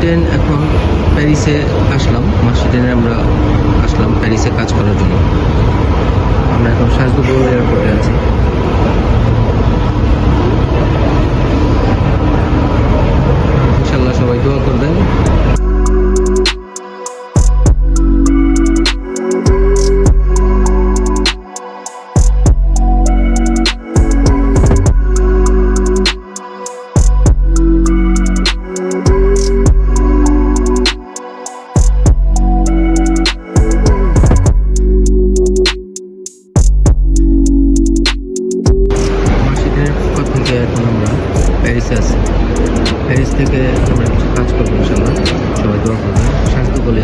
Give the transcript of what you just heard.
Train এখন প্যারিসে আসলাম। মাসি ট্রেনে আমরা আসলাম প্যারিসে কাজ করার জন্য। আমরা এখন শাসদুপুর এয়ারপোর্টে আছি। থেকে এখন আমরা প্যারিসে আছি। প্যারিস থেকে আমরা কিছু কাজ করব ইনশাল্লাহ সবাই দোয়া করবেন। স্বাস্থ্য বলে